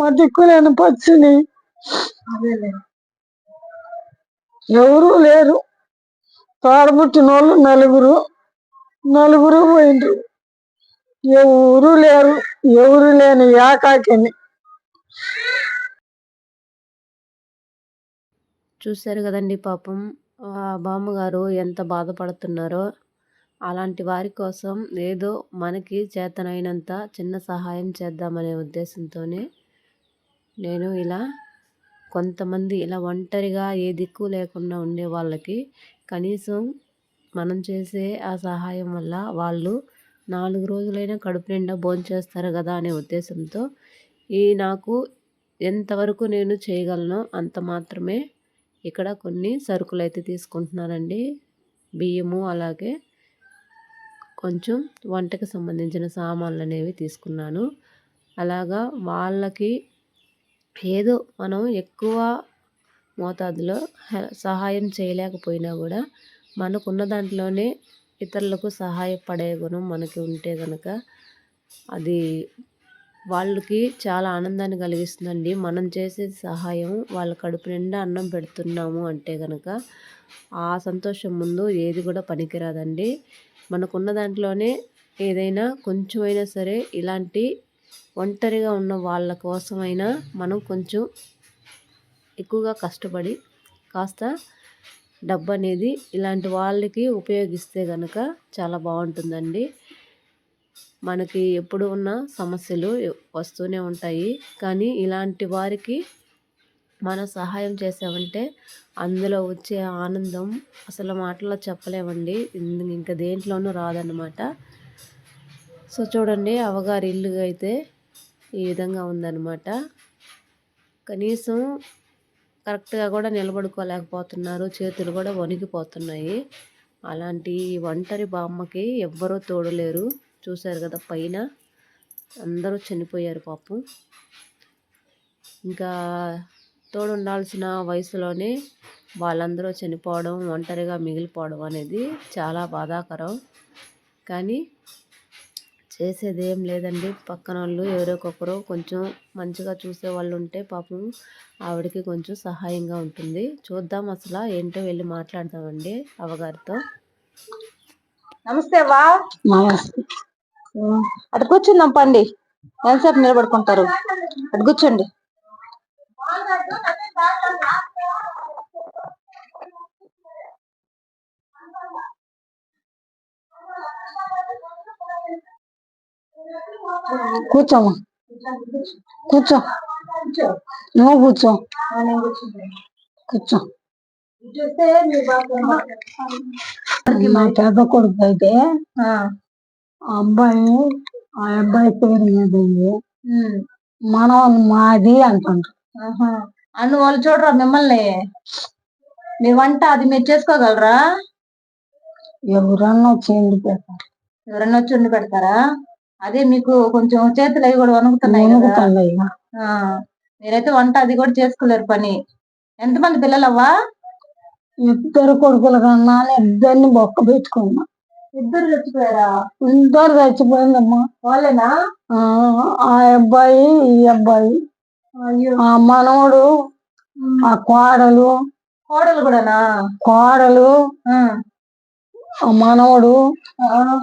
మా దిక్కులేని పచ్చిని ఎవరు లేరు. తోడబుట్టిన వాళ్ళు నలుగురు నలుగురు పోయిండ్రు. ఎవరు లేరు ఎవరు లేని ఏకాకిని. చూశారు కదండి పాపం. బామ్మగారు ఎంత బాధపడుతున్నారో. అలాంటి వారి కోసం ఏదో మనకి చేతనైనంత చిన్న సహాయం చేద్దామనే ఉద్దేశంతోనే నేను ఇలా కొంతమంది ఇలా ఒంటరిగా ఏ దిక్కు లేకుండా ఉండే వాళ్ళకి కనీసం మనం చేసే ఆ సహాయం వల్ల వాళ్ళు నాలుగు రోజులైనా కడుపు నిండా భోంచేస్తారు కదా అనే ఉద్దేశంతో ఈ నాకు ఎంతవరకు నేను చేయగలనో అంత మాత్రమే ఇక్కడ కొన్ని సరుకులు అయితే తీసుకుంటున్నానండి. బియ్యము అలాగే కొంచెం వంటకి సంబంధించిన సామాన్లు అనేవి తీసుకున్నాను. అలాగా వాళ్ళకి ఏదో మనం ఎక్కువ మోతాదులో సహాయం చేయలేకపోయినా కూడా మనకున్న దాంట్లోనే ఇతరులకు సహాయపడే గుణం మనకి ఉంటే కనుక అది వాళ్ళకి చాలా ఆనందాన్ని కలిగిస్తుందండి. మనం చేసే సహాయం వాళ్ళ కడుపు నిండా అన్నం పెడుతున్నాము అంటే కనుక ఆ సంతోషం ముందు ఏది కూడా పనికిరాదండి. మనకున్న దాంట్లోనే ఏదైనా కొంచెమైనా సరే ఇలాంటి ఒంటరిగా ఉన్న వాళ్ళ కోసమైనా మనం కొంచెం ఎక్కువగా కష్టపడి కాస్త డబ్బు అనేది ఇలాంటి వాళ్ళకి ఉపయోగిస్తే కనుక చాలా బాగుంటుందండి. మనకి ఎప్పుడు ఉన్న సమస్యలు వస్తూనే ఉంటాయి. కానీ ఇలాంటి వారికి మనం సహాయం చేసామంటే అందులో వచ్చే ఆనందం అసలు మాటల్లో చెప్పలేమండి. ఇంకా దేంట్లోనూ రాదన్నమాట. సో చూడండి అవగారి ఇల్లు అయితే ఈ విధంగా ఉందన్నమాట. కనీసం కరెక్ట్గా కూడా నిలబడుకోలేకపోతున్నారు. చేతులు కూడా వణికిపోతున్నాయి. అలాంటి ఒంటరి బామ్మకి ఎవ్వరూ తోడలేరు. చూశారు కదా పైన? అందరూ చనిపోయారు పాపం. ఇంకా తోడు ఉండాల్సిన వయసులోనే వాళ్ళందరూ చనిపోవడం ఒంటరిగా మిగిలిపోవడం అనేది చాలా బాధాకరం. కానీ చేసేది ఏం లేదండి. పక్కన వాళ్ళు ఎవరొకరు కొంచెం మంచిగా చూసే వాళ్ళు ఉంటే పాపం ఆవిడకి కొంచెం సహాయంగా ఉంటుంది. చూద్దాం అసలు ఏంటో వెళ్ళి మాట్లాడదామండి అవగారితో. నమస్తే వా నమస్తే. అటు కూర్చుందాం పండి. ఎంతసేపు నిలబడుకుంటారు? అటు కూర్చోండి. కూర్చోమ్మా కూర్చో. నువ్వు కూర్చో. కూర్చో. మా పెద్ద కొడుకు అయితే ఆ. అబ్బాయి ఆ అబ్బాయి పేరు మీద ఉంది. మనం మాది అంటుండ్రు అన్ను వాళ్ళు చూడరా మిమ్మల్ని? మీ వంట అది మీరు చేసుకోగలరా? ఎవరన్నా చేయండి పెడతారు. ఎవరన్నా వచ్చి వండి పెడతారా? అదే మీకు కొంచెం చేతులు అవి కూడా వణుకుతున్నాయి కదా. వణుకుతున్నాయి. ఆ, మీరైతే వంట అది కూడా చేసుకోలేరు పని. ఎంతమంది పిల్లలవ్వా? ఇద్దరు కొడుకుల కన్నా ఇద్దరిని బొక్క పెట్టుకున్నా. ఇద్దరు చచ్చిపోయారా? ఇద్దరు చచ్చిపోయిందమ్మా. వాళ్ళేనా? ఆ ఆ అబ్బాయి ఈ అబ్బాయి. అయ్యో. ఆ మనవడు ఆ కోడలు. కోడలు కూడానా? కోడలు ఆ, ఆ మనవడు. ఆ.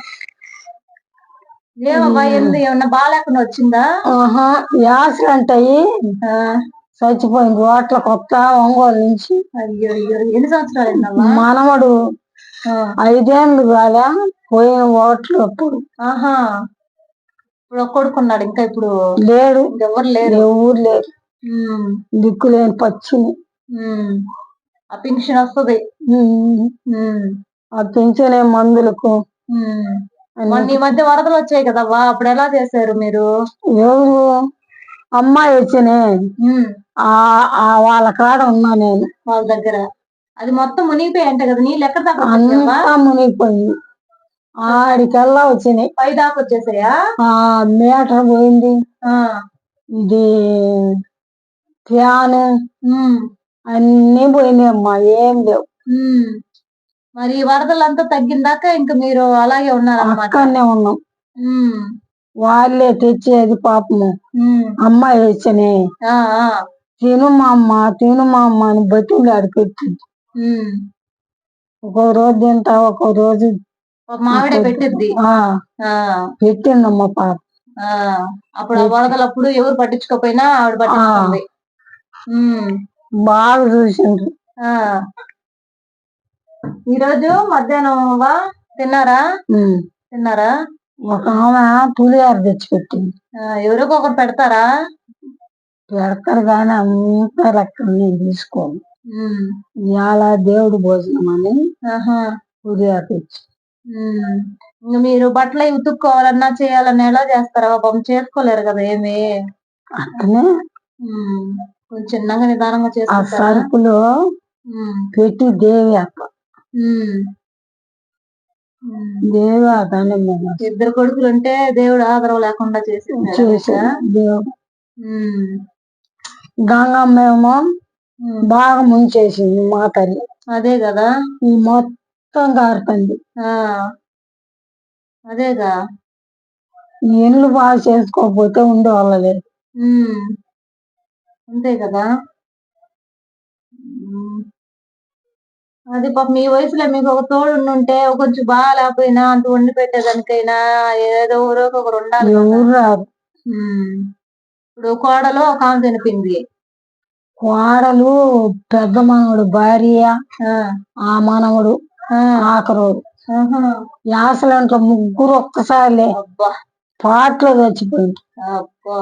ఎందు ఏమన్నా బాగాలేకుండా వచ్చిందా? ఆహా యాసలు అంటాయి. చచ్చిపోయింది ఓట్ల కొత్త ఒంగోలు నుంచి. అయ్యో అయ్యో ఎన్ని సంవత్సరాలు మనవడు ఐదేళ్ళు కాదా పోయిన ఓట్లు అప్పుడు. ఆహా. ఇప్పుడు కొడుకున్నాడు ఇంకా ఇప్పుడు లేడు. ఇంకెవరు లేరు. ఎవరు లేరు. ఉమ్, దిక్కులేని పచ్చిని. ఆ పింఛన్ వస్తుంది. ఆ పెంచనే మందులకు? మొన్న ఈ మధ్య వరదలు వచ్చాయి కదవ్వా అప్పుడు ఎలా చేశారు మీరు? ఎవరు అమ్మాయి వచ్చినే. వాళ్ళ కాడ ఉన్నా నేను. వాళ్ళ దగ్గర. అది మొత్తం మునిగిపోయి అంట కదా నీళ్ళు ఎక్కడ దాకా? అంతా మునిగిపోయింది. ఆడికల్లా వచ్చినాయి. పై దాకా వచ్చేసాయా? ఆ మీటర్ పోయింది. ఆ, ఇది ఫ్యాన్ అన్ని పోయినాయి అమ్మా ఏం లేవు. మరి వరదలంతా తగ్గిందాక ఇంకా మీరు అలాగే ఉన్నారన్నమాట. అక్కడనే ఉన్నాం. వాళ్ళే తెచ్చేది పాపము. అమ్మాయి వచ్చని తిను మా అమ్మ తిను మా అమ్మ అని బతికి అడిపెట్టింది ఉమ్. ఒక రోజు తింటా ఒక రోజు ఆ. ఆ, పెట్టిందమ్మ పాప. ఆ. అప్పుడు ఆ వరదలప్పుడు ఎవరు పట్టించుకోపోయినా ఆవిడ పట్టించుకుంది. బాగా చూసిండ్రు. ఆ. ఈరోజు మధ్యాహ్నం వా? తిన్నారా. తిన్నారా? ఒక ఆమె పులిహార తెచ్చిపెట్టింది. ఎవరికో ఒకరు పెడతారా? పెడతారు కానీ అంత రకం నేను తీసుకోను. ఇవాళ దేవుడు భోజనం అని. పులిహార తెచ్చి. మీరు బట్టలు ఉతుక్కోవాలన్నా చేయాలన్నా ఎలా చేస్తారా పాపం చేసుకోలేరు కదా ఏమి? అట్లనే. కొంచెం చిన్నగా నిదానంగా ఆ చేసుకుంటారా? సరుకులు పెట్టి దేవి అక్క. ఇద్దరు కొడుకులు ఉంటే దేవుడు ఆదరవ లేకుండా చేసి. చేసే దేవుడు ఉమ్. గంగమ్మ ఏమో ఉమ్. బాగా ముంచేసింది మా తల్లి. అదే కదా? ఈ మొత్తం కారుతుంది ఆ. అదేగా? ఇండ్లు బాగా చేసుకోకపోతే ఉండేవాళ్ళ లేదు ఉమ్. అంతే కదా. అది పాప మీ వయసులో మీకు ఒక తోడు ఉంటే కొంచెం బాగా లేకపోయినా అంత వండి పెట్టేదానికైనా ఏదో ఊరో ఒకరు ఉండాలి ఎవరు ఉమ్. ఇప్పుడు కోడలో ఒక ఆమె చనిపోయింది. కోడలు పెద్ద మనవడు భార్య ఆ, మనవడు ఆఖరోడు. యాసలంట్లో ముగ్గురు ఒక్కసారిలే అబ్బా. పాటలో చచ్చిపోయింది అబ్బా.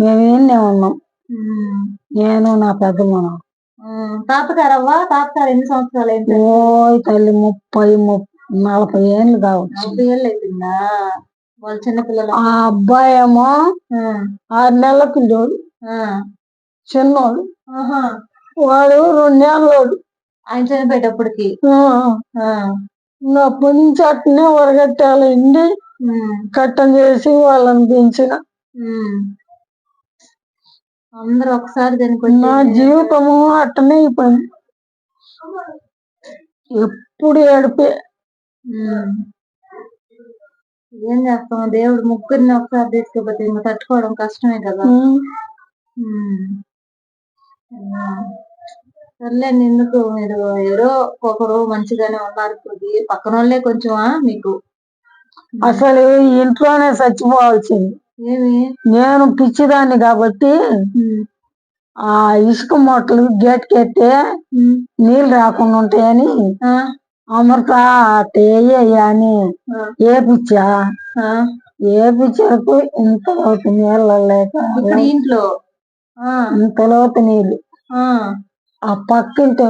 మేమేనే ఉన్నాం. నేను నా పెద్ద మనవడు. తాతగారవ్వా? తాతగారు ఎన్ని సంవత్సరాలు అయింది ఓయ్ తల్లి ముప్పై ముప్ నలభై ఏళ్ళు కావచ్చు. నలభై ఏళ్ళు అయిపోయిందా వాళ్ళు చిన్నపిల్లలు ఆ అబ్బాయి ఏమో ఆరు నెలల పిల్లోడు. చిన్నోడు. వాడు రెండేళ్ళోడు ఆయన చనిపోయేటప్పటికి? అప్పటి నుంచి అట్నే వరగట్టాలండి. కట్టం చేసి వాళ్ళని పెంచిన. అందరూ ఒకసారి నా చనిపోతే జీవితము అట్టనే అయిపోయింది. ఎప్పుడు ఏడిపే. ఏం చేస్తాం? దేవుడు ముగ్గురిని ఒకసారి తీసుకుపోతే ఇంకా తట్టుకోవడం కష్టమే కదా. సర్లేండి ఎందుకు మీరు ఎవరో ఒకరు మంచిగానే ఉన్నారు. కొద్ది పక్కన వాళ్ళే కొంచెమా మీకు? అసలు ఇంట్లోనే చచ్చిపోవాల్సింది. నేను పిచ్చిదాన్ని కాబట్టి. ఆ ఇసుక మూటలు గేట్ ఉమ్. నీళ్ళు రాకుండా ఉంటాయని అమృత అని ఆ, ఏపిచ్చా. ఆ. ఏపిచ్చాకు ఇంత లోతు నీళ్ళు లేక ఇంట్లో? ఆ. ఇంత లోతు నీళ్ళు. ఆ. పక్కింటి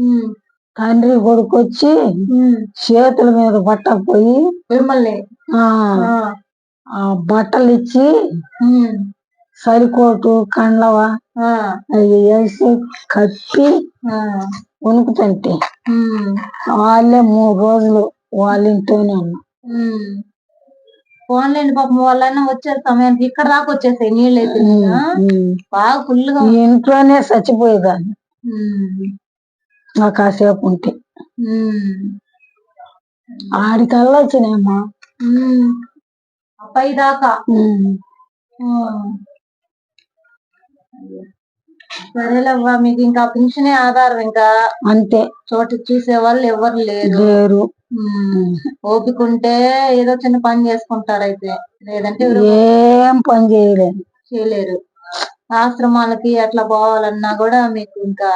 ఉమ్. తండ్రి కొడుకు వచ్చి ఉమ్. చేతుల మీద పట్టకపోయి మిమ్మల్ని? బట్టలు ఇచ్చి. సరికోటు కండవ ఆ అవి వేసి కప్పి ఆ వణుకుతుంటే ఉమ్. వాళ్ళే మూడు రోజులు వాళ్ళ ఇంట్లోనే ఉన్నా. పోన్లేండి పాపం వాళ్ళైనా వచ్చే సమయానికి ఇక్కడ దాకా వచ్చేసాయి నీళ్ళు అయితే ఆ? బాగా ఫుల్గా ఇంట్లోనే చచ్చిపోయేదాన్ని. నా కాసేపు ఉంటే. ఆడికల్లా వచ్చినాయమ్మా ఉమ్. పై దాకా. సరేలేవ్వా మీకు ఇంకా పింఛనే ఆధారం ఇంకా. అంతే. చోటు చూసే వాళ్ళు ఎవరు లేరు. లేరు. ఉమ్. ఓపిక ఉంటే ఏదో చిన్న పని చేసుకుంటారు అయితే లేదంటే ఏం పని చేయలేదు చేయలేరు. ఆశ్రమాలకి అట్లా పోవాలన్నా కూడా మీకు ఇంకా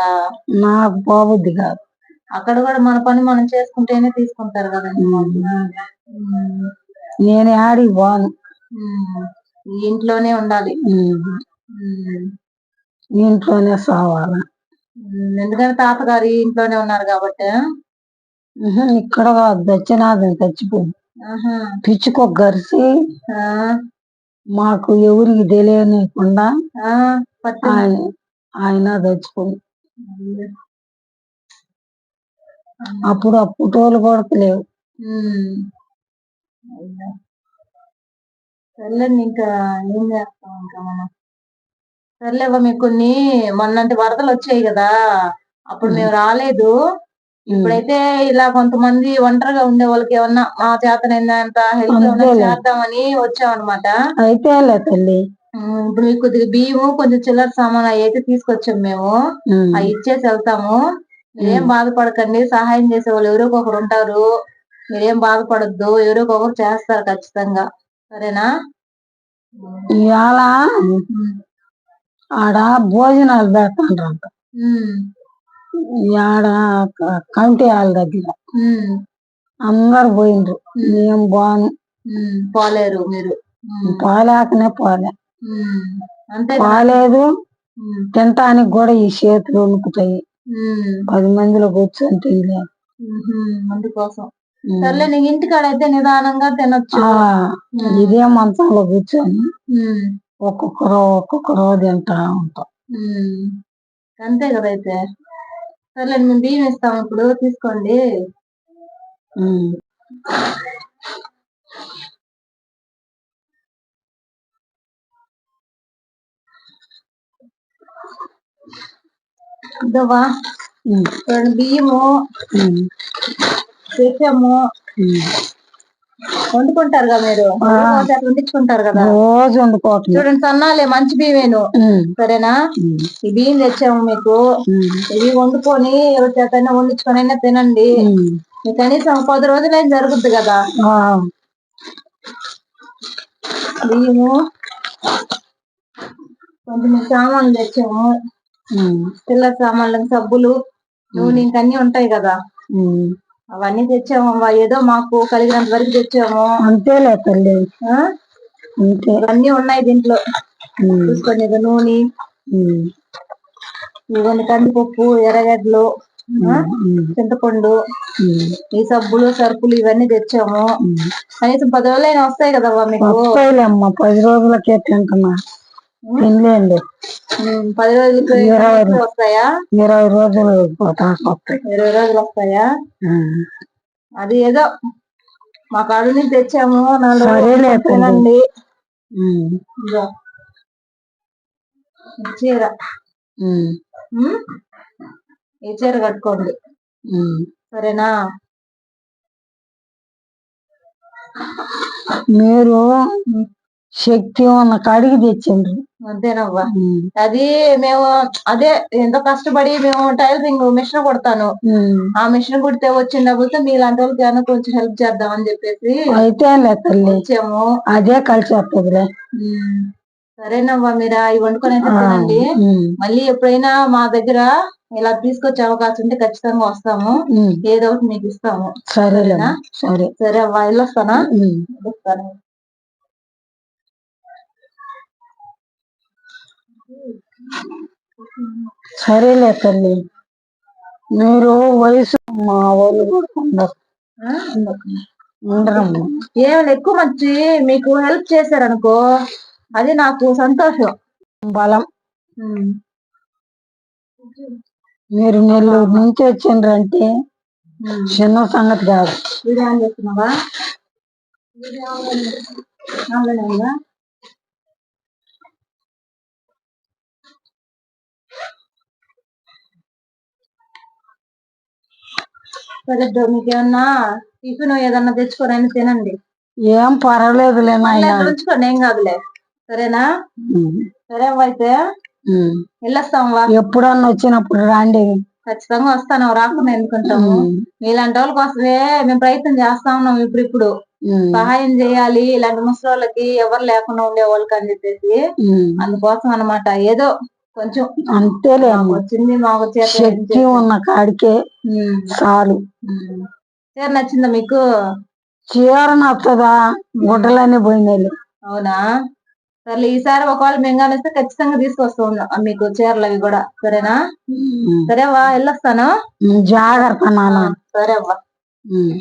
నాకు పోబుద్ది కాదు. అక్కడ కూడా మన పని మనం చేసుకుంటేనే తీసుకుంటారు కదండి. నేను పోను ఉమ్. ఈ ఇంట్లోనే ఉండాలి. ఇంట్లోనే సావాలా. ఎందుకంటే తాతగారు ఈ ఇంట్లోనే ఉన్నారు కాబట్టి ఇక్కడ దచ్చినాథం చచ్చిపోయింది ఆహా. పిచ్చుకో గరిసి ఆ, మాకు ఎవరికి తెలియనికుండా. ఆయన ఆయన చచ్చిపోయింది అప్పుడు ఆ ఫోటోలు కొడతలేవు ఉమ్. అయ్యో. సర్లేండి ఇంకా ఏం చేస్తాం ఇంకా మనం? సర్లేవా మీకు కొన్ని మొన్నంటి వరదలు వచ్చాయి కదా అప్పుడు మేము రాలేదు. ఇప్పుడైతే ఇలా కొంతమంది ఒంటరిగా ఉండే వాళ్ళకి ఏమన్నా మా చేతనైనంత హెల్ప్ అంతేలే. చేద్దామని వచ్చాం అనమాట అయితేలే తల్లి. ఇప్పుడు మీకు కొద్దిగా బియ్యము కొంచెం చిల్లర సామాన్ అవి అయితే తీసుకొచ్చాం మేము. అవి ఇచ్చేసి వెళ్తాము. మీరేం బాధపడకండి సహాయం చేసే వాళ్ళు ఎవరో ఒకరు ఉంటారు. మీరేం బాధపడద్దు ఎవరో ఒకరు చేస్తారు ఖచ్చితంగా సరేనా ఇవాళ. ఆడ భోజనాలు పెడతాండ్రంట. ఆడ కమిటీ హాల్ దగ్గర. అందరు పోయిండ్రు బాను ఉమ్. పోలేరు మీరు. పోలేకనే పోలే? పోలేదు ఉమ్. తినటానికి కూడా ఈ చేతులు వణుకుతాయి. పది మందిలో కూర్చొని తినలే ఉహుం. అందుకోసం సర్లే నీకు ఇంటికాడ అయితే నిదానంగా తినొచ్చు. ఇదే మంచంలో కూర్చొని. ఒక్కొక్కరు ఒక్కొక్కరు తింటా ఉంటాం. అంతే కదా అయితే. సర్లే మేము బియ్యం ఇస్తాం ఇప్పుడు తీసుకోండి. బియ్యము. ఉమ్. వండుకుంటారు కదా మీరు. వండించుకుంటారు కదా. రోజు వండుకోవటం. చూడండి సన్నాలే మంచి బియ్యమేను. సరేనా? ఈ బియ్యం తెచ్చాము మీకు. ఇవి వండుకొని ఎవరి చేతైనా వండించుకొని అయినా తినండి కనీసం పది రోజులైనా జరుగుద్ది కదా. బియ్యము కొంచెం సామాన్లు తెచ్చాము. పిల్లల సామాన్లు సబ్బులు నూనె ఇంక అన్ని ఉంటాయి కదా. అవన్నీ తెచ్చాము అవ్వ. ఏదో మాకు కలిగినంత వరకు తెచ్చాము. అంతేలే తల్లి? అంతే. ఇవన్నీ ఉన్నాయి దీంట్లో. ఇది నూనె. ఇవన్నీ కందిపప్పు ఎర్రగడ్డలు. చింతపండు. ఈ సబ్బులు సరుకులు ఇవన్నీ తెచ్చాము. కనీసం పది రోజులైనా వస్తాయి కదా మీకు. పది రోజులకే తింటున్నా. తినలేండి. పది రోజులకి ఇరవై వస్తాయా? ఇరవై రోజులు వస్తాయి. ఇరవై రోజులు వస్తాయా. అది ఏదో మా కాడు నుంచి తెచ్చాము. తినండి. చీర? ఈ చీర కట్టుకోండి. సరేనా? మీరు శక్తి ఉన్న కాడికి తెచ్చిండ్రు. అంతేనవ్వా. అది మేము అదే ఎంతో కష్టపడి మేము టైలరింగ్ మిషన్ కుడతాను. ఆ మిషన్ కుడితే వచ్చిన డబ్బులతో మీలాంటి వాళ్ళకి కొంచెం హెల్ప్ చేద్దాం అని చెప్పేసి తల్లి. వచ్చాము. అదే కలిసి వస్తుందిలే. సరేనవ్వా మీరు? అవి వండుకొని అయితే. తినండి. మళ్ళీ ఎప్పుడైనా మా దగ్గర ఇలా తీసుకొచ్చే అవకాశం ఉంటే ఖచ్చితంగా వస్తాము. ఏదో ఒకటి మీకు ఇస్తాము. సరేనా? సరే. సరే అవ్వ వెళ్ళొస్తానా. సరేలే తల్లి. మీరు వయసు మా వాళ్ళు కూడా ఉండరు? ఉండరమ్మా. ఏమైనా ఎక్కువ మంచి మీకు హెల్ప్ చేశారనుకో అది నాకు సంతోషం. బలం. మీరు నెల్లూరు నుంచి వచ్చిండ్రంటే. చిన్న సంగతి కాదు. వీడియో చేస్తున్నావా? ఆన్లైన్ ఉందా? సరే దో, మీకేమన్నా టిఫిన్ ఏదన్నా తెచ్చుకొని అయినా తినండి ఏం పర్వాలేదులే ఉంచుకోండి ఏం కాదులే సరేనా. సరే అయితే ఉమ్. వెళ్ళొస్తాం వా ఎప్పుడన్నా వచ్చినప్పుడు రాండి ఖచ్చితంగా వస్తాను రాకుండా ఎందుకుంటాము. మీలాంటి వాళ్ళ కోసమే మేము ప్రయత్నం చేస్తా ఉన్నాం ఇప్పుడు ఇప్పుడు. సహాయం చేయాలి ఇలాంటి ముసలోళ్ళకి ఎవరు లేకుండా ఉండే వాళ్ళకి అని చెప్పేసి. అందుకోసం అన్నమాట ఏదో కొంచెం అంతేలే వచ్చింది మాకు చేత శక్తి ఉన్న కాడికే చాలు. చీర నచ్చిందా మీకు? చీర నచ్చదా? గుడ్డలన్నీ పోయినాయి అవునా? సర్లే ఈసారి ఒకవేళ మేము కానిస్తే ఖచ్చితంగా తీసుకొస్తాం మీకు చీరలు అవి కూడా. సరేనా. సరే వా వెళ్ళొస్తాను. జాగ్రత్త సరే ఉమ్.